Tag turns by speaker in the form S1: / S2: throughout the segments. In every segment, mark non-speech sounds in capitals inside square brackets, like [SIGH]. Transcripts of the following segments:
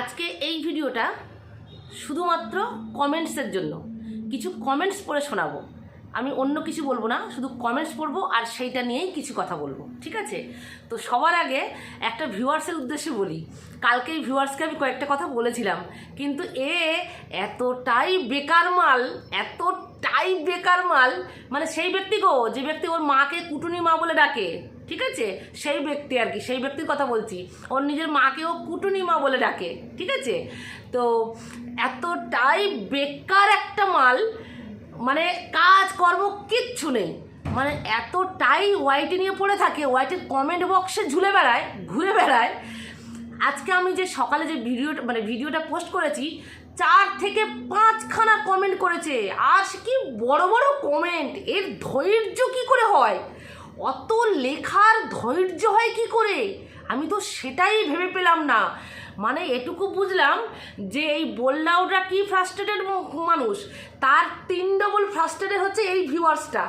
S1: আজকে এই ভিডিওটা শুধুমাত্র কমেন্টসের জন্য। কিছু কমেন্টস পড়ে শোনাবো। আমি অন্য কিছু বলব না, শুধু কমেন্টস পড়ব আর সেইটা নিয়েই কিছু কথা বলব, ঠিক আছে? তো সবার আগে একটা ভিউয়ার্সের উদ্দেশ্যে বলি কালকে এই ভিউয়ার্সকে আমি কয়েকটা কথা বলেছিলাম, কিন্তু এ এতটাই বেকার মাল, এতটাই বেকার মাল মানে সেই ব্যক্তি গো, যে ব্যক্তি ওর মাকে কুটুনি মা বলে ডাকে, ঠিক আছে? সেই ব্যক্তি আর কি, সেই ব্যক্তির কথা বলছি, ওর নিজের মাকেও কুটুনি মা বলে ডাকে, ঠিক আছে? তো এতটাই বেকার একটা মাল মানে কাজ, কর্ম কিচ্ছু নেই। মানে এতটাই ওয়াইটি নিয়ে পড়ে থাকে ওয়াইটের কমেন্ট বক্সে ঝুলে বেড়ায়, ঘুরে বেড়ায়। আজকে আমি যে সকালে যে ভিডিওটা মানে ভিডিওটা পোস্ট করেছি, চার থেকে পাঁচখানা কমেন্ট করেছে। আর কি বড় বড় কমেন্ট এর ধৈর্য কি করে হয়? অত লেখার ধৈর্য হয় কি করে? আমি তো সেটাই ভেবে পেলাম না। মানে এটুকু বুঝলাম যে এই বললাউটা কি ফ্রাস্ট্রেটেড মানুষ? তার তিন ডবল ফ্রাস্ট্রেটেড হচ্ছে এই ভিউয়ার্সটা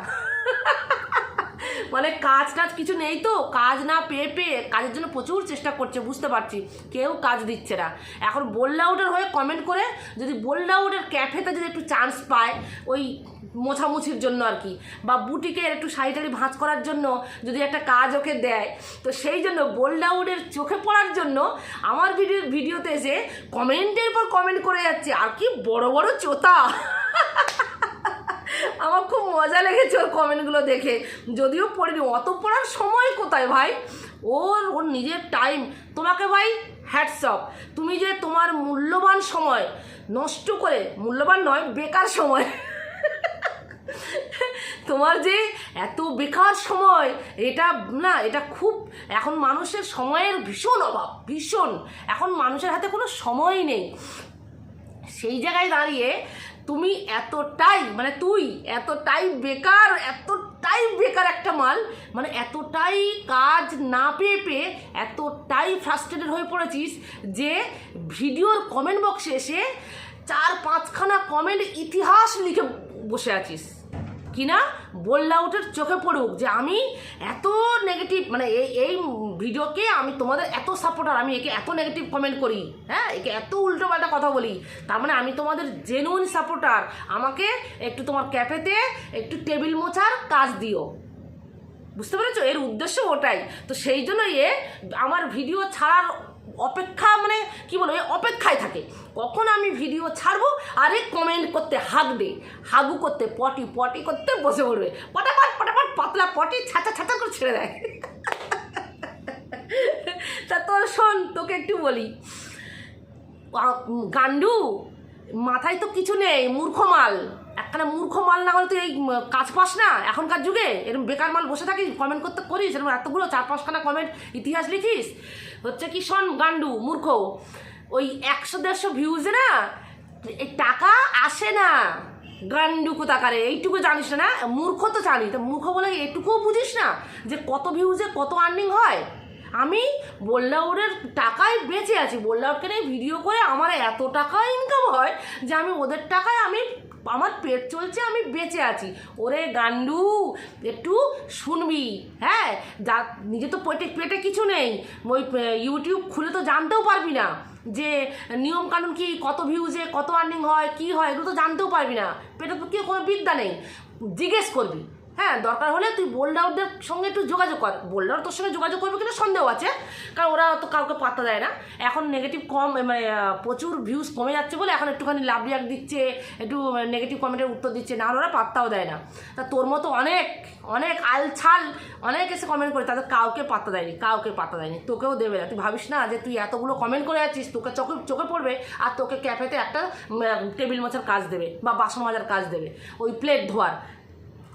S1: মানে কাজ টাজ কিছু নেই তো? কাজ না পেয়ে পেয়ে কাজের জন্য প্রচুর চেষ্টা করছে, বুঝতে পারছি। কেউ কাজ দিচ্ছে না। এখন বোল্ডাউটের হয়ে কমেন্ট করে যদি বোল্ডাউটের ক্যাফেতে যদি একটু চান্স পায়, ওই মোছামুছির জন্য আর কি। বা বুটিকের একটু শাড়ি টাড়ি ভাঁজ করার জন্য যদি একটা কাজ ওকে দেয়, তো সেই জন্য বোল্ডাউটের চোখে পড়ার জন্য আমার ভিডিও, ভিডিওতে এসে কমেন্টের পর কমেন্ট করে যাচ্ছে, আর কি বড় বড় চোতা। আমার খুব মজা লেগেছে ওর কমেন্টগুলো দেখে। যদিও পড়িনি, অত পড়ার সময় কোথায় ভাই? ওর ওর নিজের টাইম। তোমাকে ভাই হ্যাটসঅপ তুমি যে তোমার মূল্যবান সময় নষ্ট করে, মূল্যবান নয়, বেকার সময়। [LAUGHS] তোমার যে এত বেকার সময়, এটা না, এটা খুব, এখন মানুষের সময়ের ভীষণ অভাব, ভীষণ। এখন মানুষের হাতে কোনো সময়ই নেই। সেই জায়গায় দাঁড়িয়ে তুমি এতটাই মানে তুই এতটাই বেকার এতটাই বেকার একটা মাল মানে এতটাই কাজ না পেয়ে পেয়ে এতটাই ফ্রাস্ট্রেটেড হয়ে পড়েছিস যে ভিডিওর কমেন্ট বক্সে এসে চার পাঁচখানা কমেন্ট ইতিহাস লিখে বসে আছিস। কিনা বোল্ডাউটের চোখে পড়ুক যে আমি এত নেগেটিভ মানে এই এই ভিডিওকে আমি তোমাদের এত সাপোর্টার আমি একে এত নেগেটিভ কমেন্ট করি হ্যাঁ? একে এত উল্টো পাল্টা কথা বলি, তার মানে আমি তোমাদের জেনুইন সাপোর্টার আমাকে একটু তোমার ক্যাফেতে একটু টেবিল মোছার কাজ দিও। বুঝতে পেরেছ? এর উদ্দেশ্য ওটাই। তো সেই জন্য এ আমার ভিডিও ছাড়ার অপেক্ষা মানে কি বলব অপেক্ষায় থাকে। কখন আমি ভিডিও ছাড়বো, আরে কমেন্ট করতে হাঁকবে, হাগু করতে পটি পটি করতে বসে পড়বে। পটাপট পটাপট, পাতলা পটি ছাঁচা ছাঁচা করে ছেড়ে দেয়। তা তোর শোন, তোকে একটু বলি। গান্ডু, মাথায় তো কিছু নেই মূর্খ মাল একখানা মূর্খ মাল না হলে তুই এই কাজ পাস না এখনকার যুগে। এরকম বেকার মাল বসে থাকিস কমেন্ট করতে করিস এরকম এতগুলো চার পাঁচখানা কমেন্ট ইতিহাস লিখিস। হচ্ছে কি, শোন গান্ডু, মূর্খ, ওই একশো দেড়শো ভিউজে না, এই টাকা আসে না। গান্ডু কোথাকারে, এইটুকু জানিস না মূর্খ তো জানি তো মূর্খ বলে এটুকুও বুঝিস না যে কত ভিউজে কত আর্নিং হয়। আমি বল্লাউডের টাকায় বেঁচে আছি বল্লাউডকে নিয়ে ভিডিও করে আমার এত টাকা ইনকাম হয় যে আমি ওদের টাকায় আমি আমার পেট চলছে, আমি বেঁচে আছি। ওরে গান্ডু, একটু শুনবি হ্যাঁ? যা নিজে তো পেটে পেটে কিছু নেই। ওই ইউটিউব খুলে তো জানতেও পারবি না যে, নিয়মকানুন কি, কত ভিউজে কত আর্নিং হয়, কি হয়, এগুলো তো জানতেও পারবি না। পেটে তো কেউ কোনো বিদ্যা নেই। জিজ্ঞেস করবি। হ্যাঁ দরকার হলে তুই বোল্ডাউটদের সঙ্গে একটু যোগাযোগ কর। বোল্ডাউট তোর সঙ্গে যোগাযোগ করবে কিনা সন্দেহ আছে, কারণ ওরা তো কাউকে পাত্তা দেয় না। এখন নেগেটিভ কম মানে প্রচুর ভিউজ কমে যাচ্ছে বলে এখন একটুখানি লাভ রিয়াক্ট দিচ্ছে, একটু নেগেটিভ কমেন্টের উত্তর দিচ্ছে, না ওরা পাত্তাও দেয় না। তা তোর মতো অনেক অনেক আলছাল, অনেক এসে কমেন্ট করে তাদের কাউকে পাত্তা দেয়নি, কাউকে পাত্তা দেয়নি, তোকেও দেবে না। তুই ভাবিস না যে তুই এতগুলো কমেন্ট করে যাচ্ছিস তোকে চোখে চোখে পড়বে আর তোকে ক্যাফেতে একটা টেবিল মোছার কাজ দেবে বা বাসন মাজার কাজ দেবে। ওই প্লেট ধোয়ার।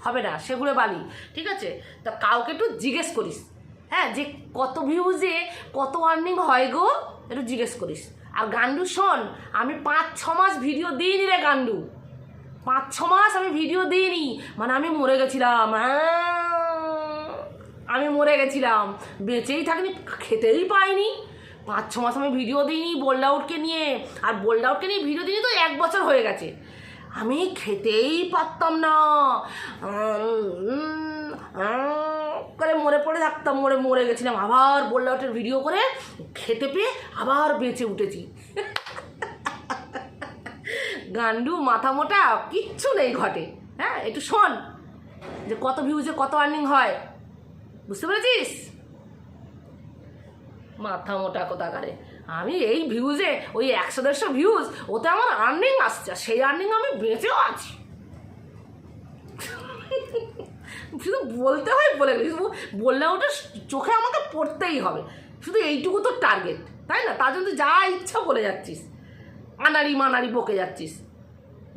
S1: হবে না সেগুলো বালি ঠিক আছে? তা কাউকে একটু জিজ্ঞেস করিস। হ্যাঁ যে কত ভিউজে কত আর্নিং হয় গো একটু জিজ্ঞেস করিস। আর গান্ডু শোন আমি পাঁচ ছ মাস ভিডিও দিইনি রে গান্ডু। পাঁচ ছ মাস আমি ভিডিও দিইনি। মানে আমি মরে গেছিলাম আহ, আমি মরে গেছিলাম। বেঁচেই থাকিনি খেতেই পাইনি। পাঁচ ছ মাস আমি ভিডিও দিইনি বোল্ড আউটকে নিয়ে। আর বোল্ড আউটকে নিয়ে ভিডিও দিইনি তো এক বছর হয়ে গেছে। আমি খেতেই পারতাম না। করে মরে পড়ে থাকতাম, মরে মরে গেছিলাম। আবার বোল্লাউটের ভিডিও করে খেতে পেয়ে আবার বেঁচে উঠেছি। গান্ডু, মাথা মোটা, কিচ্ছু নেই ঘটে। হ্যাঁ একটু শোন যে কত ভিউজে কত আর্নিং হয়। বুঝতে পেরেছিস? মাথা মোটা কোথাকারে। আমি এই ভিউজে ওই একশো দেড়শো ভিউজ ওতে আমার আর্নিং আসছে সেই আর্নিং আমি বেঁচেও আছি। শুধু বলতে হয় বলে শুধু বললে ওটা চোখে আমাকে পড়তেই হবে। শুধু এইটুকু তো টার্গেট তাই না? তার জন্য যা ইচ্ছা বলে যাচ্ছিস। আনাড়ি মানাড়ি বকে যাচ্ছিস।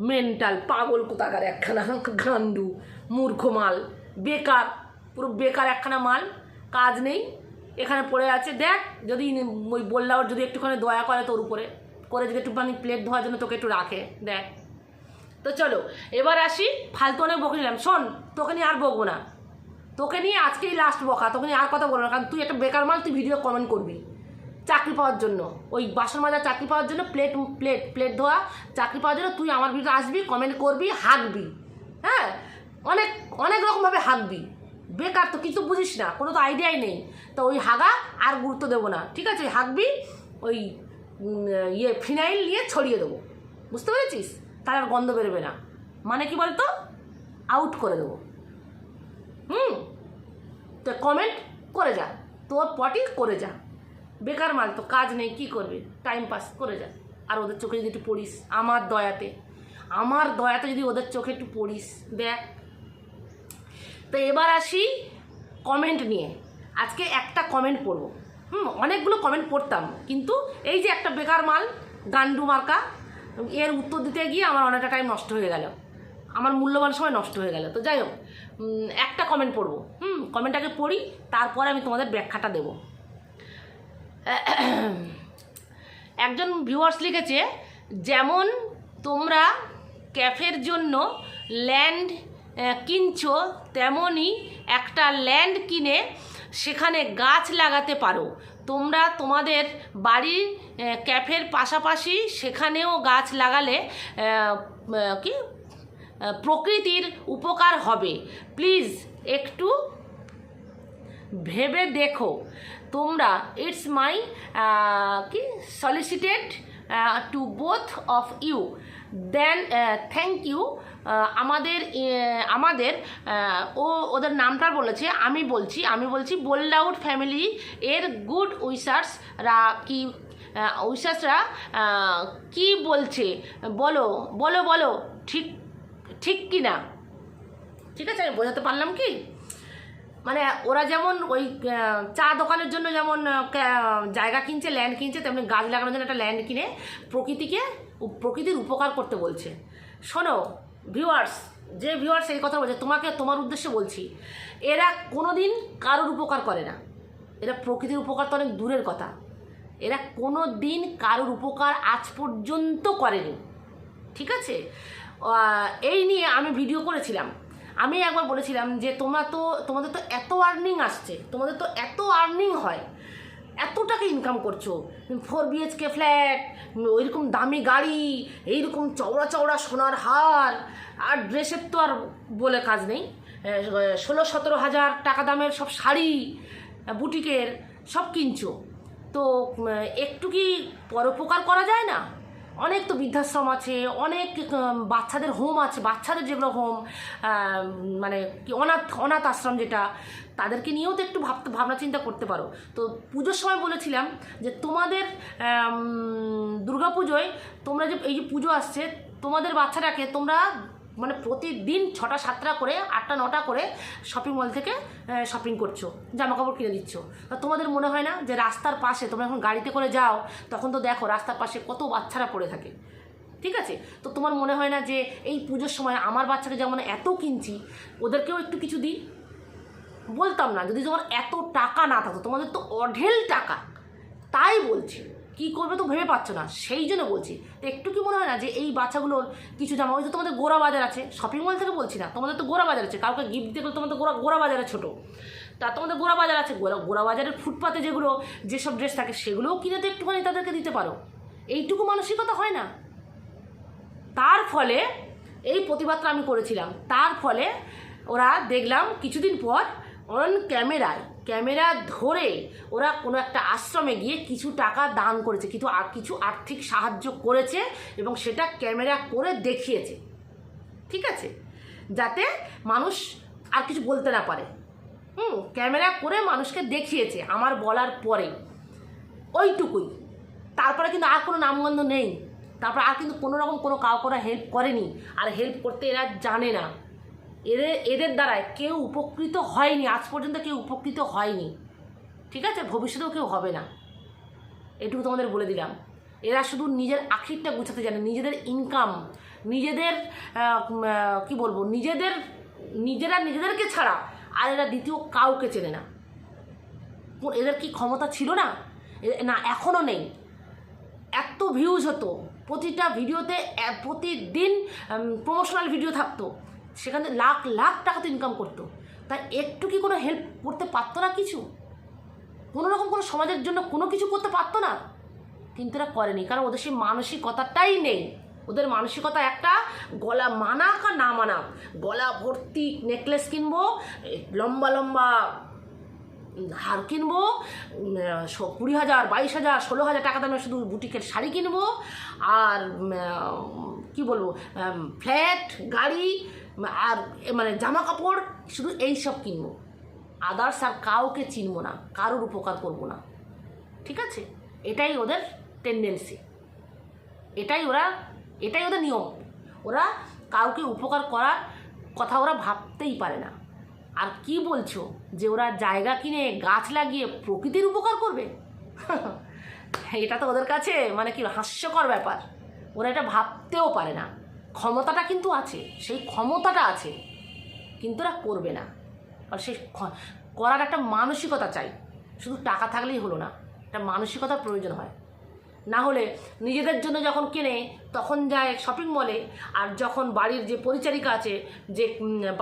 S1: মেন্টাল পাগল কোথাকার একখানা গান্ডু মূর্খ মাল বেকার, পুরো বেকার একখানা মাল, কাজ নেই। এখানে পড়ে আছে, দেখ, যদি ওই বললাম, যদি একটুখানি দয়া করে তোর উপরে, করে যদি একটুখানি প্লেট ধোয়ার জন্য তোকে একটু রাখে, দেখ। তো চলো, এবার আসি ফালতু অনেক বকে নিলাম। শোন, তোকে নিয়ে আর বকবো না। তোকে নিয়ে আজকেই লাস্ট বকা, তোকে নিয়ে আর কথা বলব না, কারণ তুই একটা বেকার মাল তুই ভিডিও কমেন্ট করবি। চাকরি পাওয়ার জন্য, ওই বাসন মাজার চাকরি পাওয়ার জন্য প্লেট প্লেট প্লেট ধোয়া, চাকরি পাওয়ার জন্য তুই আমার ভিডিও আসবি কমেন্ট করবি, হাঁকবি হ্যাঁ? অনেক অনেক রকমভাবে হাঁকবি। বেকার তো কিছু বুঝিস না, কোনো তো আইডিয়াই নেই। তো ওই হাগা আর গুরুত্ব দেবো না, ঠিক আছে? হাগবি, ওই ইয়ে ফিনাইল নিয়ে ছড়িয়ে দেবো। বুঝতে পেরেছিস? তার আর গন্ধ বেরোবে না। মানে কি বলতো? আউট করে দেবো। হুম? তো কমেন্ট করে যা। তোর পটি করে যা। বেকার মাল, তো কাজ নেই, কি করবি? টাইম পাস করে যা। আর ওদের চোখে যদি একটু পড়িস, আমার দয়াতে। আমার দয়াতে যদি ওদের চোখে একটু পড়িস, দেখ। তো এবার আসি কমেন্ট নিয়ে। আজকে একটা কমেন্ট পড়ব। হুম, অনেকগুলো কমেন্ট পড়তাম, কিন্তু এই যে একটা বেকার মাল, গান্ডু মার্কা, এর উত্তর দিতে গিয়ে আমার অনেকটা টাইম নষ্ট হয়ে গেল। আমার মূল্যবান সময় নষ্ট হয়ে গেল। তো যাই হোক একটা কমেন্ট পড়ব। হুম কমেন্টটাকে পড়ি, তারপরে আমি তোমাদের ব্যাখ্যাটা দেবো। একজন ভিউয়ার্স লিখেছে, যেমন তোমরা ক্যাফের জন্য ল্যান্ড কিনছো, তেমনই একটা ল্যান্ড কিনে সেখানে গাছ লাগাতে পারো। তোমরা তোমাদের বাড়ির ক্যাফের পাশাপাশি সেখানেও গাছ লাগালে কি প্রকৃতির উপকার হবে। প্লিজ একটু ভেবে দেখো। তোমরা ইটস মাই কি solicited to both of you then thank you আমাদের আমাদের ও ওদের নামটা বলেছে, আমি বলছি আমি বলছি বোল্ডাউট ফ্যামিলি এর গুড উইসার্সরা কি উইসার্সরা কি বলছে? বলো বলো বলো, ঠিক ঠিক কি না? ঠিক আছে, আমি বোঝাতে পারলাম কি? মানে ওরা যেমন ওই চা দোকানের জন্য যেমন জায়গা কিনছে ল্যান্ড কিনছে, তেমনি গাছ লাগানোর জন্য একটা ল্যান্ড কিনে প্রকৃতিকে প্রকৃতির উপকার করতে বলছে। শোনো ভিউয়ার্স যে ভিউয়ার্স এই কথা বলছে, তোমাকে তোমার উদ্দেশ্যে বলছি, এরা কোনো দিন কারোর উপকার করে না। এরা প্রকৃতির উপকার তো অনেক দূরের কথা। এরা কোনো দিন কারোর উপকার আজ পর্যন্ত করেনি। ঠিক আছে? এই নিয়ে আমি ভিডিও করেছিলাম। আমি একবার বলেছিলাম যে তোমরা তো, তোমাদের তো এত আর্নিং আসছে, তোমাদের তো এত আর্নিং হয় এত টাকা ইনকাম করছ? ফোর বিএচকে ফ্ল্যাট ওইরকম দামি গাড়ি, এইরকম চওড়া চওড়া সোনার হার, আর ড্রেসের তো আর বলে কাজ নেই। ষোলো সতেরো হাজার টাকা দামের সব শাড়ি বুটিকের সব কিনছো। তো একটু কি পরোপকার করা যায় না? অনেক তো বৃদ্ধাশ্রম আছে, অনেক বাচ্চাদের হোম আছে, বাচ্চাদের যেগুলো হোম মানে অনাথ অনাথ আশ্রম যেটা, তাদেরকে নিয়েও তো একটু ভাবতে, ভাবনা চিন্তা করতে পারো। তো পুজোর সময় বলেছিলাম যে তোমাদের দুর্গা পুজোয় তোমরা যে, এই যে পুজো আসছে, তোমাদের বাচ্চাটাকে তোমরা মানে প্রতিদিন ছটা, সাতটা করে, আটটা, নটা করে শপিং মল থেকে শপিং করছ জামা কাপড় কিনে দিচ্ছ তা তোমাদের মনে হয় না যে রাস্তার পাশে তোমরা এখন গাড়িতে করে যাও, তখন তো দেখো রাস্তার পাশে কত বাচ্চারা পড়ে থাকে। ঠিক আছে? তো তোমার মনে হয় না যে এই পুজোর সময় আমার বাচ্চাকে যেমন এত কিনছি, ওদেরকেও একটু কিছু দিই? বলতাম না, যদি তোমার এত টাকা না থাকতো, তোমাদের তো অঢেল টাকা। তাই বলছি। কি করবে তো ভেবে পাচ্ছ না। সেই জন্য বলছি, তো একটু কি মনে হয় না যে এই বাচ্চাগুলোর কিছু জামা ওই তো তোমাদের গোড়া বাজার আছে শপিং মল থেকে বলছি না, তোমাদের তো গোড়া বাজার আছে, কাউকে গিফট গেলে তোমাদের গোড়া গোড়া বাজারে ছোটো। তা তোমাদের গোড়া বাজার আছে, গোড়া গোড়া বাজারের ফুটপাতে যেগুলো, যেসব ড্রেস থাকে, সেগুলোও কিনে তো একটুখানি তাদেরকে দিতে পারো। এইটুকু মানসিকতা হয় না। তার ফলে এই প্রতিবাদটা আমি করেছিলাম। তার ফলে ওরা দেখলাম কিছুদিন পর অন ক্যামেরায় ক্যামেরা ধরে ওরা কোনো একটা আশ্রমে গিয়ে কিছু টাকা দান করেছে, কিছু আর কিছু আর্থিক সাহায্য করেছে এবং সেটা ক্যামেরা করে দেখিয়েছে। ঠিক আছে? যাতে মানুষ আর কিছু বলতে না পারে। হুম, ক্যামেরা করে মানুষকে দেখিয়েছে আমার বলার পরে। ওইটুকুই। তারপরে কিন্তু আর কোনো নামগন্ধ নেই। তারপর আর কিন্তু কোনো রকম কোনো কাউ হেল্প করেনি। আর হেল্প করতে এরা জানে না। এদের এদের দ্বারায় কেউ উপকৃত হয়নি, আজ পর্যন্ত কেউ উপকৃত হয়নি। ঠিক আছে? ভবিষ্যতেও কেউ হবে না। এটুকু তোমাদের বলে দিলাম। এরা শুধু নিজের আখিরটা গুছাতে জানে, নিজেদের ইনকাম নিজেদের কি বলব, নিজেদের, নিজেরা নিজেদেরকে ছাড়া আর এরা দ্বিতীয় কাউকে চেনে না। এদের কি ক্ষমতা ছিল না? না এখনও নেই। এত ভিউজ হতো। প্রতিটা ভিডিওতে প্রতিদিন প্রমোশনাল ভিডিও থাকতো। সেখানে লাখ লাখ টাকাতে ইনকাম করতো। তাই একটু কি কোনো হেল্প করতে পারতো না কিছু? কোনো রকম কোনো সমাজের জন্য কোনো কিছু করতে পারতো না? কিন্তু এরা করেনি, কারণ ওদের সেই মানসিকতাটাই নেই। ওদের মানসিকতা একটা গলা মানা আর না মানা গলা ভর্তি নেকলেস কিনবো, লম্বা লম্বা হার কিনবো কুড়ি হাজার, বাইশ হাজার, ষোলো হাজার টাকা দামের শুধু বুটিকের শাড়ি কিনবো। আর কি বলব ফ্ল্যাট, গাড়ি, আর মানে জামা কাপড় শুধু এই সব কিনবো। আদার্স আর কাউকে চিনবো না, কারোর উপকার করব না। ঠিক আছে? এটাই ওদের টেন্ডেন্সি এটাই ওরা, এটাই ওদের নিয়ম। ওরা কাউকে উপকার করার কথা ওরা ভাবতেই পারে না। আর কি বলছো যে ওরা জায়গা কিনে গাছ লাগিয়ে প্রকৃতির উপকার করবে? [LAUGHS] এটা তো ওদের কাছে মানে কি হাস্যকর ব্যাপার। ওরা এটা ভাবতেও পারে না। ক্ষমতাটা কিন্তু আছে, সেই ক্ষমতাটা আছে, কিন্তু ওরা করবে না। আর সেই করার একটা মানসিকতা চাই। শুধু টাকা থাকলেই হলো না, একটা মানসিকতার প্রয়োজন হয়। না হলে নিজেদের জন্য যখন কেনে, তখন যায় শপিং মলে আর যখন বাড়ির যে পরিচারিকা আছে, যে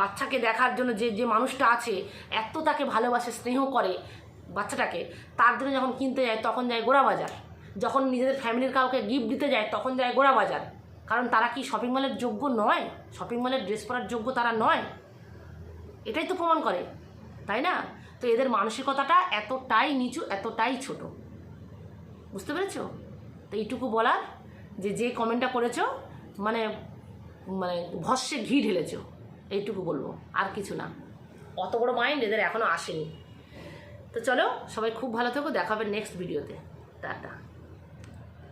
S1: বাচ্চাকে দেখার জন্য যে যে মানুষটা আছে, এত তাকে ভালোবাসে, স্নেহ করে বাচ্চাটাকে, তার জন্য যখন কিনতে যায়, তখন যায় গোড়া বাজার। যখন নিজেদের ফ্যামিলির কাউকে গিফট দিতে যায়, তখন যায় গোড়া বাজার। কারণ তারা কি শপিং মলের যোগ্য নয়? শপিং মলের ড্রেস পরার যোগ্য তারা নয়? এটাই তো প্রমাণ করে, তাই না? তো এদের মানসিকতাটা এতটাই নিচু, এতটাই ছোট। বুঝতে পেরেছ? তো এইটুকু বলার যে যে কমেন্টটা করেছ মানে মানে ভস্যে ঘি ঢেলেছো, এইটুকু বলব, আর কিছু না। অত বড় মাইন্ড এদের এখনও আসেনি। তো চলো, সবাই খুব ভালো থেকো, দেখাবে নেক্সট ভিডিওতে টাটা।